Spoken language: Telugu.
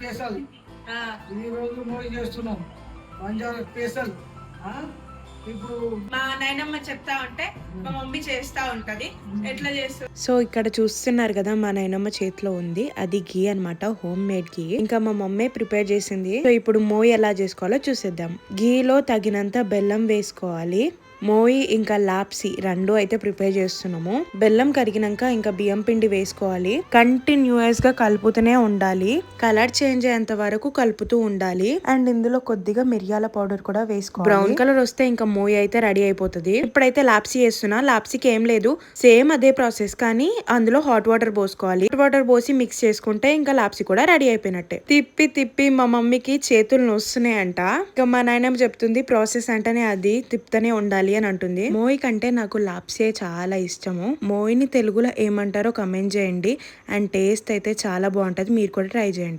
స్పెషల్ ఆ, ఈ రోజు మోయి చేస్తున్నాం. బంజారా స్పెషల్ ఆ? ఇప్పుడు మా నాయనమ్మ చెప్తా ఉంటే మా మమ్మీ చేస్తా ఉంటది. ఎట్లా చేస్తుంది సో ఇక్కడ చూస్తున్నారు కదా మా నాయనమ్మ చేతిలో ఉంది. అది ఘీ అన్నమాట హోమ్ మేడ్ ఘీ. ఇంకా మా మమ్మీ ప్రిపేర్ చేసింది. సో ఇప్పుడు మోయి ఎలా చేసుకోవాలో చూసేద్దాం. ఘీలో తగినంత బెల్లం వేసుకోవాలి. మోయి ఇంకా లాప్సీ రెండు అయితే ప్రిపేర్ చేస్తున్నాము. బెల్లం కరిగినాక ఇంకా బియ్యం పిండి వేసుకోవాలి. కంటిన్యూస్గా కలుపుతూనే ఉండాలి. కలర్ చేంజ్ అయ్యేంత వరకు కలుపుతూ ఉండాలి. అండ్ ఇందులో కొద్దిగా మిరియాల పౌడర్ కూడా వేసుకోవాలి. బ్రౌన్ కలర్ వస్తే ఇంకా మోయి అయితే రెడీ అయిపోతుంది. ఇప్పుడైతే లాప్సీ వేస్తున్నా. లాప్సీకి ఏం లేదు. సేమ్ అదే ప్రాసెస్ కానీ అందులో హాట్ వాటర్ పోసుకోవాలి. హాట్ వాటర్ పోసి మిక్స్ చేసుకుంటే ఇంకా లాప్సీ కూడా రెడీ అయిపోయినట్టే. తిప్పి తిప్పి మా మమ్మీకి చేతులు నొస్తున్నాయంట. ఇంకా మా నాయనమ్మ చెప్తుంది ప్రాసెస్ అంటేనే అది తిప్పుతూనే ఉండాలి. అని అంటుంది. మోయి కంటే నాకు లాప్సే చాలా ఇష్టము. మోయ్ని తెలుగులో ఏమంటారో కమెంట్ చేయండి. అండ్ టేస్ట్ అయితే చాలా బాగుంటది. మీరు కూడా ట్రై చేయండి.